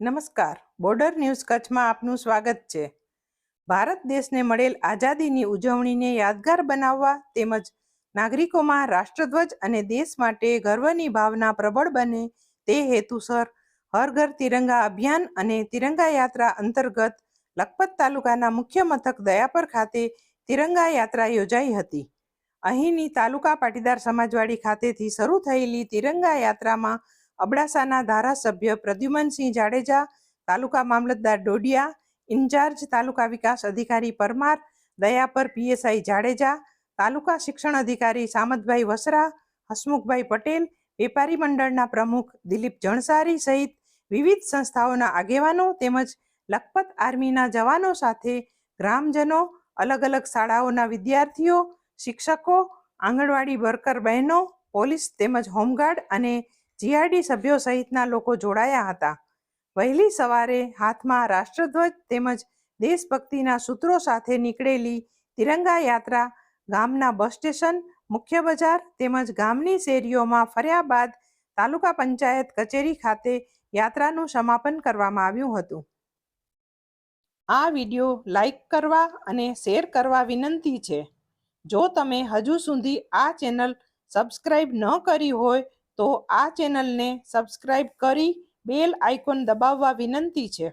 નમસ્કાર. Border news કચ્છમાં આપનું સ્વાગત છે. ભારત દેશને મળેલ આઝાદીની ઉજવણીને યાદગાર બનાવવા તેમજ નાગરિકોમાં રાષ્ટ્રધ્વજ અને દેશ માટે ગર્વની ભાવના પ્રબળ બને તે હેતુસર હર ઘર તિરંગા અભિયાન અને તિરંગા યાત્રા અંતર્ગત લખપત તાલુકાના મુખ્ય મથક દયાપર ખાતે તિરંગા યાત્રા યોજાઈ હતી. અહીંની તાલુકા પાટીદાર સમાજવાડી ખાતેથી શરૂ થયેલી તિરંગા યાત્રામાં અબડાસાના ધારાસભ્ય પ્રદ્યુમનસિંહ જાડેજા, તાલુકા મામલતદાર ડોડિયા, ઇન્ચાર્જ તાલુકા વિકાસ અધિકારી પરમાર, દયાપર પીએસઆઈ જાડેજા, તાલુકા શિક્ષણ અધિકારી સામતભાઈ વસરા, હસમુખભાઈ પટેલ, વેપારી મંડળના પ્રમુખ દિલીપ જણસારી સહિત વિવિધ સંસ્થાઓના આગેવાનો તેમજ લખપત આર્મીના જવાનો સાથે ગ્રામજનો અલગ અલગ શાળાઓના વિદ્યાર્થીઓ, શિક્ષકો, આંગણવાડી વર્કર બહેનો, પોલીસ તેમજ હોમગાર્ડ અને જીઆરડી સભ્યો સહિતના લોકો જોડાયા હતા. વહેલી સવારે હાથમાં રાષ્ટ્રધ્વજ તેમજ દેશભક્તિના સૂત્રો સાથે નીકળેલી તિરંગા યાત્રા, ગામના બસ સ્ટેશન, મુખ્ય બજાર તેમજ ગામની શેરીઓમાં ફર્યા બાદ તાલુકા પંચાયત કચેરી ખાતે યાત્રાનું સમાપન કરવામાં આવ્યું હતું. આ વીડિયો લાઈક કરવા અને શેર કરવા વિનંતી છે. જો તમે હજુ સુધી આ ચેનલ સબસ્ક્રાઈબ ન કરી હોય તો આ ચેનલને સબસ્ક્રાઇબ કરી બેલ આઇકોન દબાવવા વિનંતી છે.